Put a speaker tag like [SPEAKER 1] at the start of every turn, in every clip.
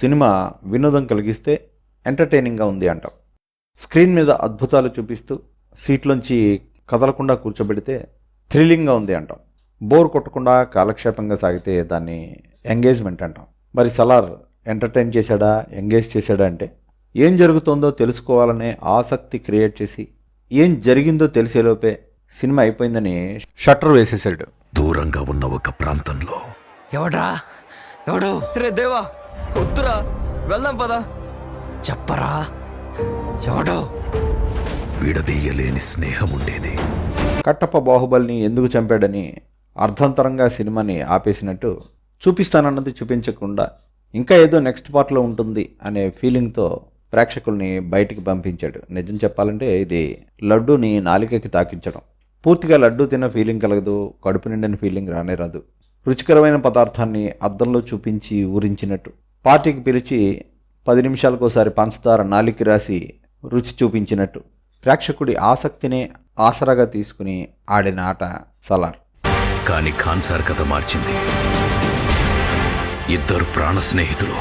[SPEAKER 1] Cinema వినోదం కలిగిస్తే ఎంటర్టైనింగ్గా ఉంది అంటాం. స్క్రీన్ మీద అద్భుతాలు చూపిస్తూ సీట్లోంచి కదలకుండా కూర్చోబెడితే థ్రిల్లింగ్గా ఉంది అంటాం. బోర్ కొట్టకుండా కాలక్షేపంగా సాగితే దాన్ని ఎంగేజ్మెంట్ అంటాం. మరి సలార్ ఎంటర్టైన్ చేశాడా ఎంగేజ్ చేశాడా అంటే ఏం జరుగుతోందో తెలుసుకోవాలనే ఆసక్తి క్రియేట్ చేసి ఏం జరిగిందో తెలిసేలోపే సినిమా అయిపోయిందని షట్టర్ వేసేసాడు
[SPEAKER 2] దూరంగా ఉన్న ఒక ప్రాంతంలో
[SPEAKER 3] ఎవడ్రా? ఎవడు?
[SPEAKER 4] రే దేవా! వద్దురా వెళ్దాం పదా.
[SPEAKER 3] చెప్పరా. ఎవడు?
[SPEAKER 2] విడదీయలేని స్నేహం ఉండేది
[SPEAKER 1] కట్టప్ప బాహుబలిని ఎందుకు చంపాడని అర్ధంతరంగా సినిమాని ఆపేసినట్టు చూపిస్తానన్నది చూపించకుండా ఇంకా ఏదో నెక్స్ట్ పార్ట్లో ఉంటుంది అనే ఫీలింగ్తో ప్రేక్షకుల్ని బయటికి పంపించాడు. నిజం చెప్పాలంటే ఇది లడ్డూని నాలికకి తాకించడం. పూర్తిగా లడ్డూ తిన్న ఫీలింగ్ కలగదు కడుపు నిండిన ఫీలింగ్ రానే రాదు. రుచికరమైన పదార్థాన్ని అద్దంలో చూపించి ఊరించినట్టు. పార్టీకి పిలిచి పది నిమిషాలకోసారి పంచదార నాలికి రాసి రుచి చూపించినట్టు ప్రేక్షకుడి ఆసక్తినే ఆసరాగా తీసుకుని ఆడిన ఆట సలార్.
[SPEAKER 2] కానీ ఖాన్సార్ కథ మార్చింది. ఇద్దరు ప్రాణ స్నేహితులు.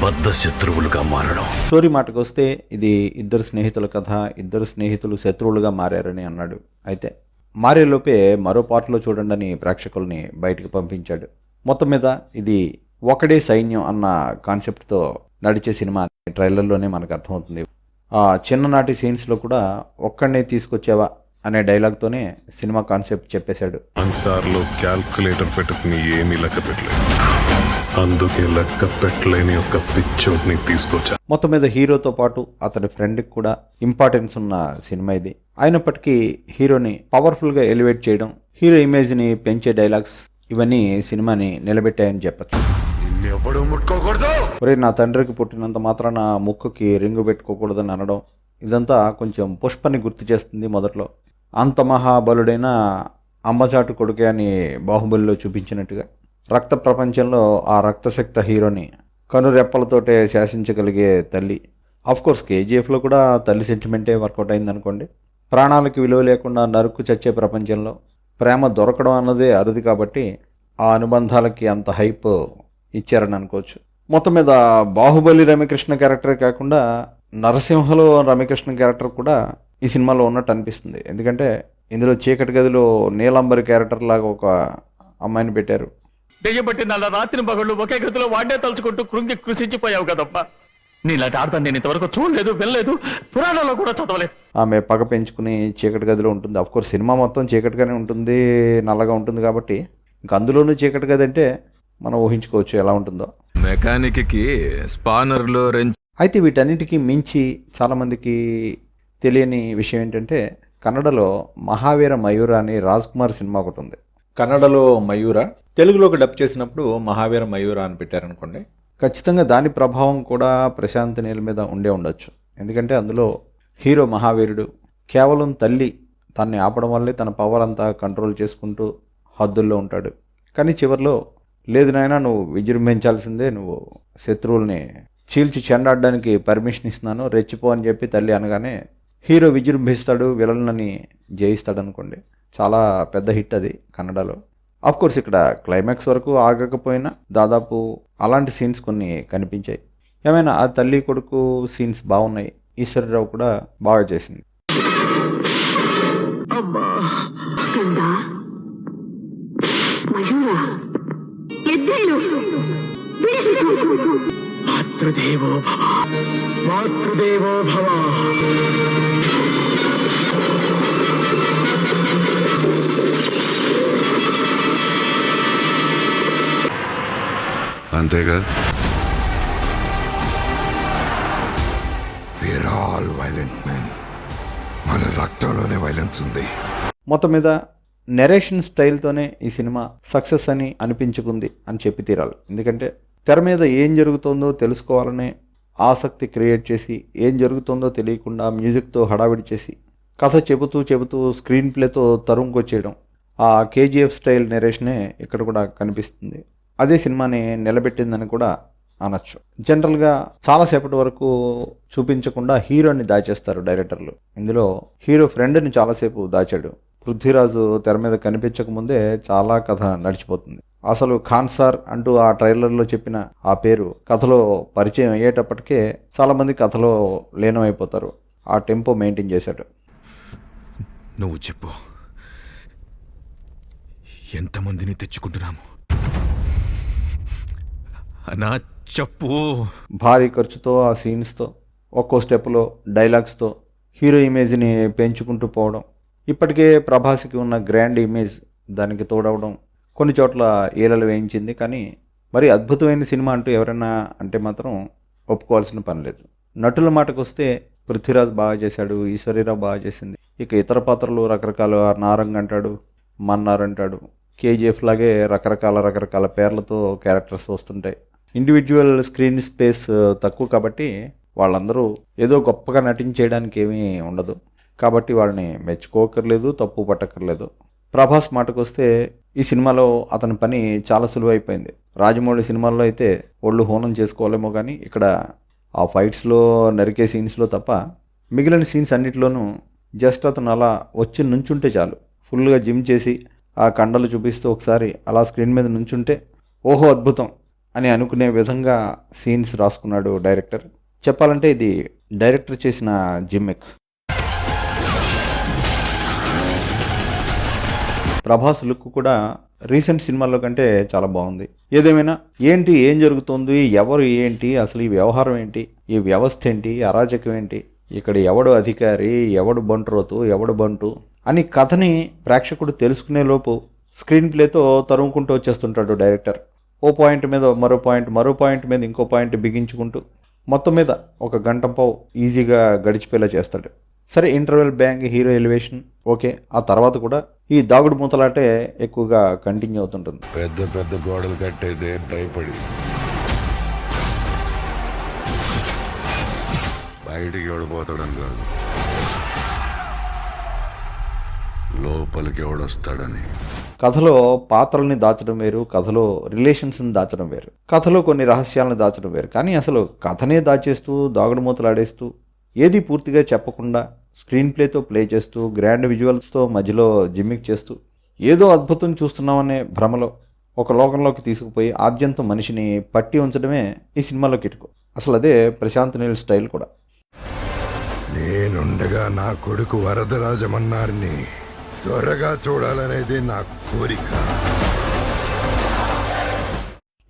[SPEAKER 2] బద్ధ శత్రువులుగా మారడం.
[SPEAKER 1] స్టోరీ మాటకు వస్తే ఇది ఇద్దరు స్నేహితుల కథ ఇద్దరు స్నేహితులు శత్రువులుగా మారారని అన్నాడు. అయితే మారేలోపే మరో పాటలో చూడండి అని ప్రేక్షకుల్ని బయటికి పంపించాడు. మొత్తం మీద ఇది ఒకడే సైన్యం అన్న కాన్సెప్ట్తో నడిచే సినిమా. ట్రైలర్లోనే మనకు అర్థమవుతుంది. ఆ చిన్ననాటి సీన్స్లో కూడా ఒక్కడనే తీసుకొచ్చావా అనే డైలాగ్తోనే సినిమా కాన్సెప్ట్ చెప్పేశాడు.
[SPEAKER 5] అన్సార్లో క్యాల్కులేటర్ పెట్టుకుని ఏమీ లెక్క పెట్టలేదు. అందుకే లెక్క పెట్టలేని ఒక పిచ్చోడ్ని తీసుకొచ్చా.
[SPEAKER 1] మొత్తం మీద హీరోతో పాటు అతని ఫ్రెండ్కి కూడా ఇంపార్టెన్స్ ఉన్న సినిమా ఇది. అయినప్పటికీ హీరోని పవర్ఫుల్గా ఎలివేట్ చేయడం హీరో ఇమేజ్ని పెంచే డైలాగ్స్ ఇవన్నీ సినిమాని నిలబెట్టాయని చెప్పచ్చు. ఒరే నా తండ్రికి పుట్టినంత మాత్రాన ముక్కుకి రింగు పెట్టుకోకూడదని అనడం ఇదంతా కొంచెం పుష్పని గుర్తు చేస్తుంది మొదట్లో. అంత మహాబలుడైన అమ్మచాటు కొడుకే అని బాహుబలిలో చూపించినట్టుగా. రక్త ప్రపంచంలో ఆ రక్తశక్త హీరోని కనురెప్పలతోటే శాసించగలిగే తల్లి. కోర్స్ కేజీఎఫ్లో కూడా తల్లి సెంటిమెంటే వర్కౌట్ అయిందనుకోండి. ప్రాణాలకు విలువ లేకుండా నరుక్కు చచ్చే ప్రపంచంలో ప్రేమ దొరకడం అన్నదే అరుదు కాబట్టి ఆ అనుబంధాలకి అంత హైప్ ఇచ్చారని అనుకోవచ్చు. మొత్తం మీద బాహుబలి రమ్యకృష్ణ క్యారెక్టర్ కాకుండా నరసింహలో రమ్యకృష్ణ క్యారెక్టర్ కూడా ఈ సినిమాలో ఉన్నట్టు అనిపిస్తుంది. ఎందుకంటే ఇందులో చీకటి గదిలో నీలాంబరి క్యారెక్టర్ లాగా ఒక అమ్మాయిని పెట్టారు.
[SPEAKER 6] దెయ్యబట్టి నల్ల రాత్రి పగళ్ళు ఒకే గదిలో వాడే తలుచుకుంటూ కృంగి కృషించిపోయావు కదప్పా. నీలాంటి ఆడతాను నేను ఇంతవరకు చూడలేదు వెళ్ళలేదు పురాణాల్లో కూడా చదవలేదు.
[SPEAKER 1] ఆమె పగ పెంచుకుని చీకటి గదిలో ఉంటుంది. కోర్స్ సినిమా మొత్తం చీకటిగానే ఉంటుంది నల్లగా ఉంటుంది కాబట్టి ఇంక అందులోనూ చీకటి గది అంటే మనం ఊహించుకోవచ్చు ఎలా ఉంటుందో.
[SPEAKER 5] మెకానిక్కి స్పానర్లో రెంచ్
[SPEAKER 1] అయితే వీటన్నిటికీ మించి చాలామందికి తెలియని విషయం ఏంటంటే కన్నడలో మహావీర మయూర అని రాజ్ కుమార్ సినిమా ఒకటి ఉంది. కన్నడలో మయూర తెలుగులోకి డబ్ చేసినప్పుడు మహావీర మయూర అని పెట్టారనుకోండి ఖచ్చితంగా దాని ప్రభావం కూడా ప్రశాంత్ నీల మీద ఉండే ఉండొచ్చు. ఎందుకంటే అందులో హీరో మహావీరుడు కేవలం తల్లి తన్ని ఆపడం వల్లే తన పవర్ అంతా కంట్రోల్ చేసుకుంటూ హద్దుల్లో ఉంటాడు. కానీ చివరిలో లేదు నాయన నువ్వు విజృంభించాల్సిందే నువ్వు శత్రువుల్ని చీల్చి చెండాడడానికి పర్మిషన్ ఇస్తున్నాను రెచ్చిపో అని చెప్పి తల్లి అనగానే హీరో విజృంభిస్తాడు విలన్లని జయిస్తాడనుకోండి. చాలా పెద్ద హిట్ అది కన్నడలో. ఆఫ్ కోర్స్ ఇక్కడ క్లైమాక్స్ వరకు ఆగకపోయినా దాదాపు అలాంటి సీన్స్ కొన్ని కనిపించాయి. ఏమైనా ఆ తల్లి కొడుకు సీన్స్ బాగున్నాయి. ఈశ్వరరావు కూడా బాగా చేసింది.
[SPEAKER 6] మాతృదేవో భవ మాతృదేవో భవ.
[SPEAKER 7] అంతేగా? వీఆర్ ఆల్ వైలెంట్ మెన్ మన రక్తంలోనే వైలెన్స్ ఉంది.
[SPEAKER 1] మొత్తం మీద నెరేషన్ స్టైల్తోనే ఈ సినిమా సక్సెస్ అని అనిపించుకుంది అని చెప్పి తీరాలి. ఎందుకంటే తెర మీద ఏం జరుగుతుందో తెలుసుకోవాలనే ఆసక్తి క్రియేట్ చేసి ఏం జరుగుతుందో తెలియకుండా మ్యూజిక్తో హడావిడి చేసి కథ చెబుతూ చెబుతూ స్క్రీన్ ప్లేతో తరుముకొచ్చేయడం ఆ కేజీఎఫ్ స్టైల్ నెరేషనే ఇక్కడ కూడా కనిపిస్తుంది. అదే సినిమాని నిలబెట్టిందని కూడా అనొచ్చు. జనరల్గా చాలాసేపటి వరకు చూపించకుండా హీరోని దాచేస్తారు డైరెక్టర్లు. ఇందులో హీరో ఫ్రెండ్ని చాలాసేపు దాచాడు. పృథ్వీరాజు తెర మీద కనిపించక ముందే చాలా కథ నడిచిపోతుంది. అసలు ఖాన్ సార్ అంటూ ఆ ట్రైలర్లో చెప్పిన ఆ పేరు కథలో పరిచయం అయ్యేటప్పటికే చాలామంది కథలో లీనమైపోతారు. ఆ టెంపో మెయింటైన్ చేశాడు.
[SPEAKER 7] నువ్వు చెప్పు. ఎంతమందిని తెచ్చుకుంటున్నాము? అన్నా చెప్పు.
[SPEAKER 1] భారీ ఖర్చుతో ఆ సీన్స్తో ఒక్కో స్టెప్లో డైలాగ్స్తో హీరో ఇమేజ్ని పెంచుకుంటూ పోవడం ఇప్పటికే ప్రభాస్కి ఉన్న గ్రాండ్ ఇమేజ్ దానికి తోడవడం కొన్ని చోట్ల ఏలలు వేయించింది. కానీ మరి అద్భుతమైన సినిమా అంటూ ఎవరైనా అంటే మాత్రం ఒప్పుకోవాల్సిన పని లేదు. నటుల మాటకు వస్తే పృథ్వీరాజ్ బాగా చేశాడు ఈశ్వరీరావు బాగా చేసింది. ఇక ఇతర పాత్రలు రకరకాల నారంగ్ అంటాడు మన్నార్ అంటాడు కేజీఎఫ్ లాగే రకరకాల రకరకాల పేర్లతో క్యారెక్టర్స్ వస్తుంటాయి. ఇండివిజువల్ స్క్రీన్ స్పేస్ తక్కువ కాబట్టి వాళ్ళందరూ ఏదో గొప్పగా నటించేయడానికి ఏమీ ఉండదు. కాబట్టి వాళ్ళని మెచ్చుకోకర్లేదు తప్పు పట్టక్కర్లేదు ప్రభాస్ మాటకు వస్తే ఈ సినిమాలో అతని పని చాలా సులువైపోయింది. రాజమౌళి సినిమాల్లో అయితే ఒళ్ళు హోనం చేసుకోలేమో కానీ ఇక్కడ ఆ ఫైట్స్లో నరికే సీన్స్లో తప్ప మిగిలిన సీన్స్ అన్నిటిలోనూ జస్ట్ అతను అలా వచ్చి నుంచుంటే చాలు. ఫుల్గా జిమ్ చేసి ఆ కండలు చూపిస్తూ ఒకసారి అలా స్క్రీన్ మీద నుంచుంటే ఓహో అద్భుతం. అని అనుకునే విధంగా సీన్స్ రాసుకున్నాడు డైరెక్టర్. చెప్పాలంటే ఇది డైరెక్టర్ చేసిన జిమ్మిక్. ప్రభాస్ లుక్ కూడా రీసెంట్ సినిమాల్లో కంటే చాలా బాగుంది. ఏదేమైనా ఏంటి ఏం జరుగుతుంది ఎవరు ఏంటి అసలు ఈ వ్యవహారం ఏంటి ఈ వ్యవస్థ ఏంటి అరాచకం ఏంటి ఇక్కడ ఎవడు అధికారి ఎవడు బంట్రోతు ఎవడు బంటు అని కథని ప్రేక్షకుడు తెలుసుకునే లోపు స్క్రీన్ ప్లేతో తరుముకుంటూ వచ్చేస్తుంటాడు డైరెక్టర్. ఓ పాయింట్ మీద మరో పాయింట్ మరో పాయింట్ మీద ఇంకో పాయింట్ బిగించుకుంటూ మొత్తం మీద ఒక గంట పావు ఈజీగా గడిచిపోయేలా చేస్తాడు. సరే interval bang hero elevation okay. ఆ తర్వాత కూడా ఈ దాగుడు మూతలాటే ఎక్కువగా కంటిన్యూ అవుతుంటుంది.
[SPEAKER 7] పెద్ద పెద్ద గోడలు కట్టేదే భయపడి. బయటికి ఎవడిపోతాడని కాదు. లోపలికి ఎవడొస్తాడని
[SPEAKER 1] కథలో పాత్రల్ని దాచడం వేరు కథలో రిలేషన్స్ని దాచడం వేరు కథలో కొన్ని రహస్యాలను దాచడం వేరు. కానీ అసలు కథనే దాచేస్తూ దాగుడు మూతలాడేస్తూ ఏది పూర్తిగా చెప్పకుండా స్క్రీన్ ప్లేతో ప్లే చేస్తూ గ్రాండ్ విజువల్స్తో మధ్యలో జిమ్మిక్ చేస్తూ ఏదో అద్భుతం చూస్తున్నామనే భ్రమలో ఒక లోకంలోకి తీసుకుపోయి ఆద్యంతం మనిషిని పట్టి ఉంచడమే ఈ సినిమాలో కిటుకు. అసలు అదే ప్రశాంత్ నీల్ స్టైల్ కూడా.
[SPEAKER 7] నేనుండగా నా కొడుకు వరదరాజమన్నారిని త్వరగా చూడాలనేది నా కోరిక.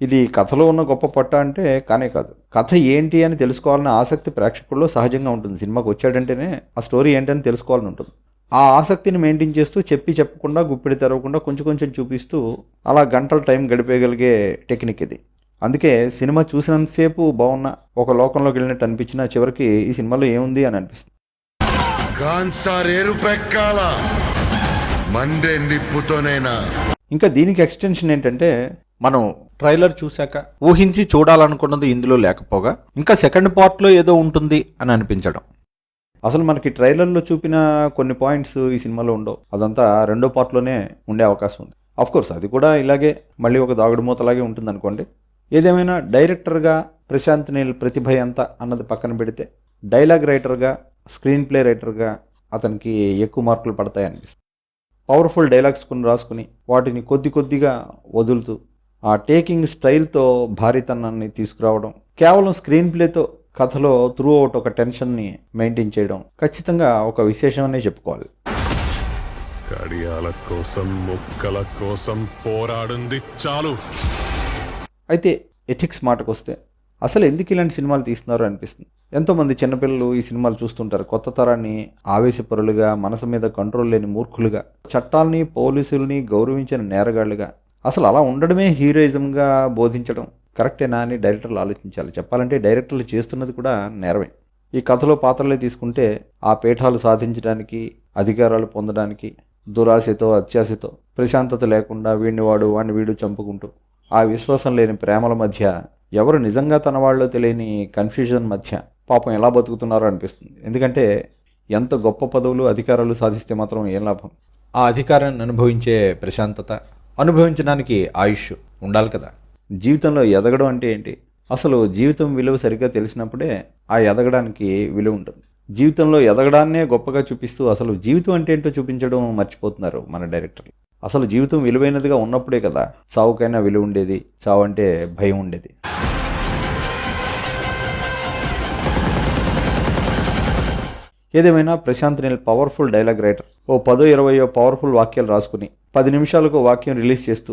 [SPEAKER 1] ఇది కథలో ఉన్న గొప్ప పట్ట అంటే కానే కాదు. కథ ఏంటి అని తెలుసుకోవాలనే ఆసక్తి ప్రేక్షకుల్లో సహజంగా ఉంటుంది. సినిమాకి వచ్చాడంటేనే ఆ స్టోరీ ఏంటని తెలుసుకోవాలని ఉంటుంది. ఆ ఆసక్తిని మెయింటైన్ చేస్తూ చెప్పి చెప్పకుండా గుప్పిడి తెరవకుండా కొంచెం కొంచెం చూపిస్తూ అలా గంటల టైం గడిపేయగలిగే టెక్నిక్ ఇది. అందుకే సినిమా చూసినంతసేపు బాగున్న ఒక లోకంలోకి వెళ్ళినట్టు అనిపించినా చివరికి ఈ సినిమాలో ఏముంది అని అనిపిస్తుంది.
[SPEAKER 7] మండే నిప్పుతోనేనా
[SPEAKER 1] ఇంకా దీనికి ఎక్స్టెన్షన్ ఏంటంటే మనం ట్రైలర్ చూశాక ఊహించి చూడాలనుకున్నది ఇందులో లేకపోగా ఇంకా సెకండ్ పార్ట్లో ఏదో ఉంటుంది అని అనిపించడం. అసలు మనకి ట్రైలర్లో చూపిన కొన్ని పాయింట్స్ ఈ సినిమాలో ఉండవు. అదంతా రెండో పార్ట్లోనే ఉండే అవకాశం ఉంది. కోర్స్ అది కూడా ఇలాగే మళ్ళీ ఒక దాగుడు మూతలాగే ఉంటుంది అనుకోండి ఏదేమైనా డైరెక్టర్గా ప్రశాంత్ నీల్ ప్రతిభ ఎంత అన్నది పక్కన పెడితే డైలాగ్ రైటర్గా స్క్రీన్ ప్లే రైటర్గా అతనికి ఎక్కువ మార్కులు పడతాయి అనిపిస్తుంది పవర్ఫుల్ డైలాగ్స్ కొన్ని రాసుకుని వాటిని కొద్ది కొద్దిగా వదులుతూ ఆ టేకింగ్ స్టైల్తో భారీతనాన్ని తీసుకురావడం కేవలం స్క్రీన్ ప్లేతో కథలో త్రూ అవుట్ ఒక టెన్షన్ని మెయింటైన్ చేయడం ఖచ్చితంగా ఒక విశేషమనే చెప్పుకోవాలి.
[SPEAKER 5] కడియాల కోసం ముక్కల కోసం పోరాడింది చాలు.
[SPEAKER 1] అయితే ఎథిక్స్ మాటకు వస్తే అసలు ఎందుకు ఇలాంటి సినిమాలు తీస్తున్నారు అనిపిస్తుంది? ఎంతోమంది చిన్నపిల్లలు ఈ సినిమాలు చూస్తుంటారు. కొత్త తరాన్ని ఆవేశపరులుగా మనసు మీద కంట్రోల్ లేని మూర్ఖులుగా చట్టాలని పోలీసుల్ని గౌరవించిన నేరగాళ్ళుగా అసలు అలా ఉండడమే హీరోయిజంగా బోధించడం. కరెక్టేనా అని డైరెక్టర్లు ఆలోచించాలి. చెప్పాలంటే డైరెక్టర్లు చేస్తున్నది కూడా నేరమే. ఈ కథలో పాత్రలే తీసుకుంటే ఆ పీఠాలు సాధించడానికి అధికారాలు పొందడానికి దురాశతో అత్యాశతో ప్రశాంతత లేకుండా వీడిని వాడు వాడిని వీడు చంపుకుంటూ ఆ విశ్వాసం లేని ప్రేమల మధ్య ఎవరు నిజంగా తన వాళ్ళో తెలియని కన్ఫ్యూజన్ మధ్య పాపం ఎలా బతుకుతున్నారో అనిపిస్తుంది. ఎందుకంటే ఎంత గొప్ప పదవులు అధికారాలు సాధిస్తే మాత్రం ఏం లాభం? ఆ అధికారాన్ని అనుభవించే ప్రశాంతత అనుభవించడానికి ఆయుష్ ఉండాలి కదా. జీవితంలో ఎదగడం అంటే ఏంటి? అసలు జీవితం విలువ సరిగ్గా తెలిసినప్పుడే ఆ ఎదగడానికి విలువ ఉంటుంది. జీవితంలో ఎదగడాన్నే గొప్పగా చూపిస్తూ అసలు జీవితం అంటే ఏంటో చూపించడం మర్చిపోతున్నారు మన డైరెక్టర్లు అసలు జీవితం విలువైనదిగా ఉన్నప్పుడే కదా చావుకైనా విలువ ఉండేది చావు అంటే భయం ఉండేది. ఏదేమైనా Prashanth Neel powerful dialogue writer ఓ పదో ఇరవయో పవర్ఫుల్ వాక్యాలు రాసుకుని పది నిమిషాలకు వాక్యం రిలీజ్ చేస్తూ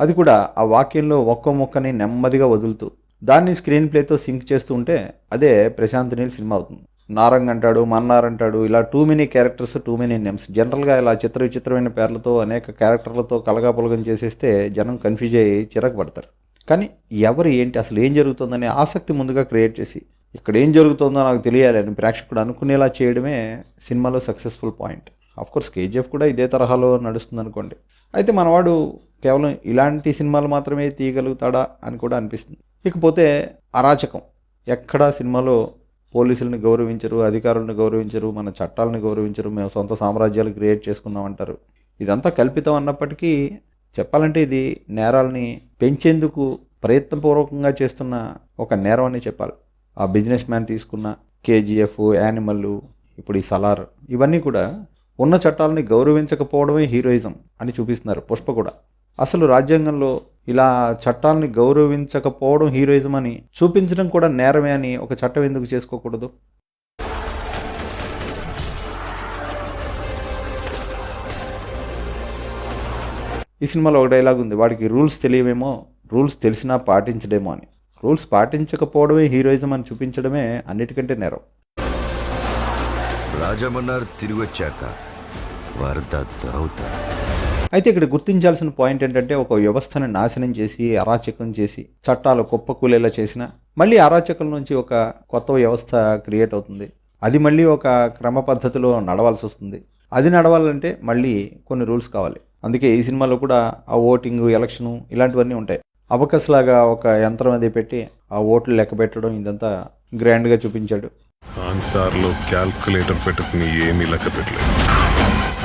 [SPEAKER 1] అది కూడా ఆ వాక్యంలో ఒక్కో మొక్కని నెమ్మదిగా వదులుతూ దాన్ని స్క్రీన్ ప్లేతో సింక్ చేస్తూ ఉంటే అదే ప్రశాంత్ నీల్ సినిమా అవుతుంది. నారంగ్ అంటాడు మన్నార్ అంటాడు ఇలా too many characters too many names జనరల్గా ఇలా చిత్ర విచిత్రమైన పేర్లతో అనేక క్యారెక్టర్లతో కలగాపులగం చేసేస్తే జనం కన్ఫ్యూజ్ అయ్యి చిరకు పడతారు కానీ ఎవరు ఏంటి అసలు ఏం జరుగుతుందనే ఆసక్తి ముందుగా క్రియేట్ చేసి ఇక్కడ ఏం జరుగుతుందో నాకు తెలియాలి. అని ప్రేక్షకుడు అనుకునేలా చేయడమే సినిమాలో సక్సెస్ఫుల్ పాయింట్ కోర్స్ కేజీఎఫ్ కూడా ఇదే తరహాలో నడుస్తుంది అనుకోండి. అయితే మనవాడు కేవలం ఇలాంటి సినిమాలు మాత్రమే తీయగలుగుతాడా అని కూడా అనిపిస్తుంది. ఇకపోతే అరాచకం. ఎక్కడా సినిమాలో పోలీసులను గౌరవించరు అధికారులను గౌరవించరు మన చట్టాలను గౌరవించరు మేము సొంత సామ్రాజ్యాలు క్రియేట్ చేసుకున్నామంటారు ఇదంతా కల్పితం అన్నప్పటికీ చెప్పాలంటే ఇది నేరాలని పెంచేందుకు ప్రయత్నపూర్వకంగా చేస్తున్న ఒక నేరం అని చెప్పాలి. ఆ బిజినెస్ మ్యాన్ తీసుకున్న కేజీఎఫ్ యానిమల్ ఇప్పుడు ఈ సలార్ ఇవన్నీ కూడా ఉన్న చట్టాలని గౌరవించకపోవడమే హీరోయిజం అని చూపిస్తున్నారు పుష్ప కూడా. అసలు రాజ్యాంగంలో ఇలా చట్టాలని గౌరవించకపోవడం హీరోయిజం అని చూపించడం కూడా నేరమే అని ఒక చట్టం ఎందుకు చేసుకోకూడదు? ఈ సినిమాలో ఒక డైలాగ్ ఉంది. వాడికి రూల్స్ తెలియవేమో రూల్స్ తెలిసినా పాటించడేమో అని. రూల్స్ పాటించకపోవడమే హీరోయిజం అని చూపించడమే అన్నిటికంటే నేరం.
[SPEAKER 7] రాజమన్నారు తిరిగి వచ్చాక దొరవుతారు
[SPEAKER 1] అయితే ఇక్కడ గుర్తించాల్సిన పాయింట్ ఏంటంటే ఒక వ్యవస్థను నాశనం చేసి అరాచకం చేసి చట్టాలు కుప్పకూలేలా చేసిన మళ్ళీ అరాచకం నుంచి ఒక కొత్త వ్యవస్థ క్రియేట్ అవుతుంది. అది మళ్ళీ ఒక క్రమ పద్ధతిలో నడవాల్సి వస్తుంది. అది నడవాలంటే మళ్ళీ కొన్ని రూల్స్ కావాలి. అందుకే ఈ సినిమాలో కూడా ఆ ఓటింగ్ ఎలక్షను ఇలాంటివన్నీ ఉంటాయి. అవకస్లాగా ఒక యంత్రం అది పెట్టి ఆ ఓట్లు లెక్క పెట్టడం ఇదంతా గ్రాండ్గా చూపించాడు.
[SPEAKER 5] ఆన్సార్లో క్యాల్కులేటర్ పెట్టుకుని ఏమీ లెక్క పెట్టలేదు.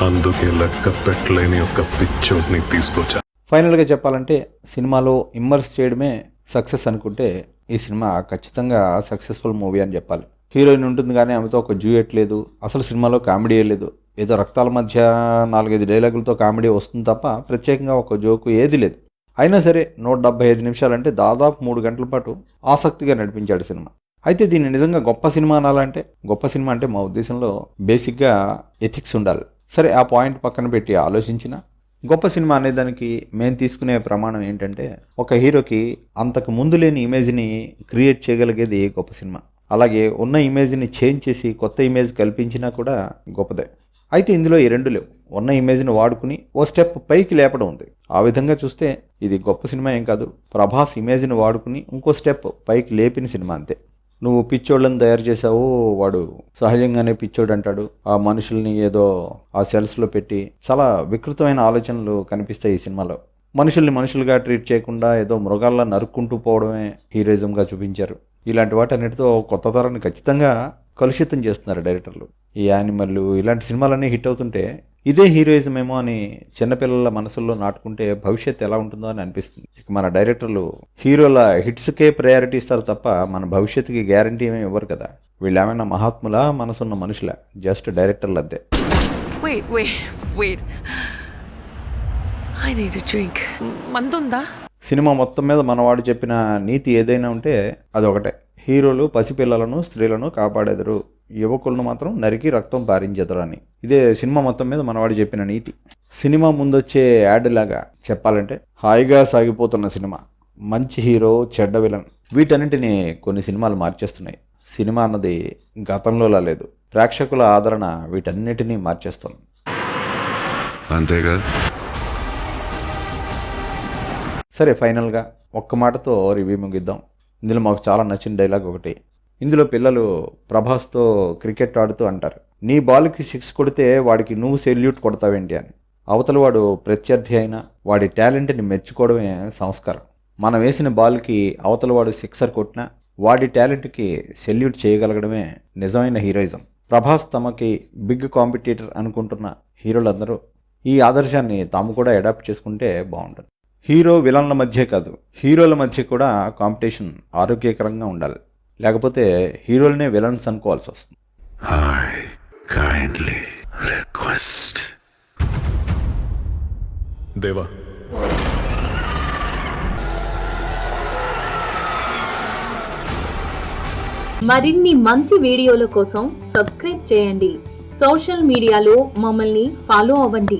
[SPEAKER 5] అందుకే లెక్క పెట్టలేని ఒక పిచ్చోడ్ని తీసుకొచ్చా.
[SPEAKER 1] ఫైనల్గా చెప్పాలంటే సినిమాలో ఇమ్మర్స్ చేయడమే సక్సెస్ అనుకుంటే ఈ సినిమా ఖచ్చితంగా సక్సెస్ఫుల్ మూవీ అని చెప్పాలి. హీరోయిన్ ఉంటుంది కానీ ఆమెతో ఒక జూయట్ లేదు. అసలు సినిమాలో కామెడీ లేదు. ఏదో రక్తాల మధ్య నాలుగైదు డైలాగులతో కామెడీ వస్తుంది తప్ప ప్రత్యేకంగా ఒక జోకు ఏది లేదు. అయినా సరే నూట డెబ్బై ఐదు నిమిషాలంటే దాదాపు మూడు గంటల పాటు ఆసక్తిగా నడిపించాడు సినిమా. అయితే దీన్ని నిజంగా గొప్ప సినిమా అనాలంటే గొప్ప సినిమా అంటే మా ఉద్దేశంలో బేసిక్గా ఎథిక్స్ ఉండాలి. సరే ఆ పాయింట్ పక్కన పెట్టి ఆలోచించిన గొప్ప సినిమా అనేదానికి మేము తీసుకునే ప్రమాణం ఏంటంటే ఒక హీరోకి అంతకు ముందు లేని ఇమేజ్ని క్రియేట్ చేయగలిగేది గొప్ప సినిమా. అలాగే ఉన్న ఇమేజ్ని చేంజ్ చేసి కొత్త ఇమేజ్ కల్పించినా కూడా గొప్పదే. అయితే ఇందులో ఈ రెండు లేవు. ఉన్న ఇమేజ్ని వాడుకుని ఓ స్టెప్ పైకి లేపడం ఉంది. ఆ విధంగా చూస్తే ఇది గొప్ప సినిమా ఏం కాదు. ప్రభాస్ ఇమేజ్ని వాడుకుని ఇంకో స్టెప్ పైకి లేపిన సినిమా అంతే. నువ్వు పిచ్చోళ్ళని తయారు చేసావు వాడు సహజంగానే పిచ్చోడు అంటాడు ఆ మనుషుల్ని ఏదో ఆ సెల్స్లో పెట్టి చాలా వికృతమైన ఆలోచనలు కనిపిస్తాయి ఈ సినిమాలో. మనుషుల్ని మనుషులుగా ట్రీట్ చేయకుండా ఏదో మృగాల్లా నరుక్కుంటూ పోవడమే హీరోయిజంగా చూపించారు. ఇలాంటి వాటన్నిటితో కొత్త తరాన్ని ఖచ్చితంగా కలుషితం చేస్తున్నారు డైరెక్టర్లు ఈ యానిమల్ ఇలాంటి సినిమాలన్నీ హిట్ అవుతుంటే ఇదే హీరోయిజం ఏమో అని చిన్నపిల్లల మనసుల్లో నాటుకుంటే భవిష్యత్తు ఎలా ఉంటుందో అని అనిపిస్తుంది. ఇక మన డైరెక్టర్లు హీరోల హిట్స్కే ప్రయారిటీ ఇస్తారు తప్ప మన భవిష్యత్తుకి గ్యారంటీ ఏమీ ఇవ్వరు కదా. వీళ్ళు ఏమైనా మహాత్ములా మనసున్న మనుషులా? జస్ట్ డైరెక్టర్లు.
[SPEAKER 8] మందుందా?
[SPEAKER 1] సినిమా మొత్తం మీద మనవాడు చెప్పిన నీతి ఏదైనా ఉంటే అదొకటే. హీరోలు పసిపిల్లలను స్త్రీలను కాపాడెదరు. యువకులను మాత్రం నరికి రక్తం పారించెదరు అని. ఇదే సినిమా మొత్తం మీద మనవాడు చెప్పిన నీతి. సినిమా ముందొచ్చే యాడ్ లాగా చెప్పాలంటే హాయిగా సాగిపోతున్న సినిమా. మంచి హీరో చెడ్డ విలన్. వీటన్నింటినీ కొన్ని సినిమాలు మార్చేస్తున్నాయి. సినిమా అన్నది గతంలోలా లేదు. ప్రేక్షకుల ఆదరణ వీటన్నిటినీ మార్చేస్తుంది.
[SPEAKER 7] అంతేగా?
[SPEAKER 1] సరే ఫైనల్గా ఒక్క మాటతో రివ్యూ ముగిద్దాం. ఇందులో మాకు చాలా నచ్చిన డైలాగ్ ఒకటి. ఇందులో పిల్లలు ప్రభాస్తో క్రికెట్ ఆడుతూ అంటారు. నీ బాల్కి సిక్స్ కొడితే వాడికి నువ్వు సెల్యూట్ కొడతావేంటి అని. అవతల వాడు ప్రత్యర్థి అయినా వాడి టాలెంట్ని మెచ్చుకోవడమే సంస్కారం. మనం వేసిన బాల్కి అవతల వాడు సిక్సర్ కొట్టినా వాడి టాలెంట్కి సెల్యూట్ చేయగలగడమే నిజమైన హీరోయిజం. ప్రభాస్ తమకి బిగ్ కాంపిటీటర్ అనుకుంటున్న హీరోలందరూ ఈ ఆదర్శాన్ని తాము కూడా అడాప్ట్ చేసుకుంటే బాగుంటుంది. హీరో విలన్ల మధ్య కాదు హీరోల మధ్య కూడా కాంపిటీషన్ ఆరోగ్యకరంగా ఉండాలి. లేకపోతే హీరోలనే విలన్స్ అనుకోవాల్సి వస్తుంది.
[SPEAKER 7] హాయ్ కైండ్లీ రిక్వెస్ట్
[SPEAKER 5] దేవా.
[SPEAKER 9] మరిన్ని మంచి వీడియోల కోసం సబ్స్క్రైబ్ చేయండి. సోషల్ మీడియాలో మమ్మల్ని ఫాలో అవ్వండి.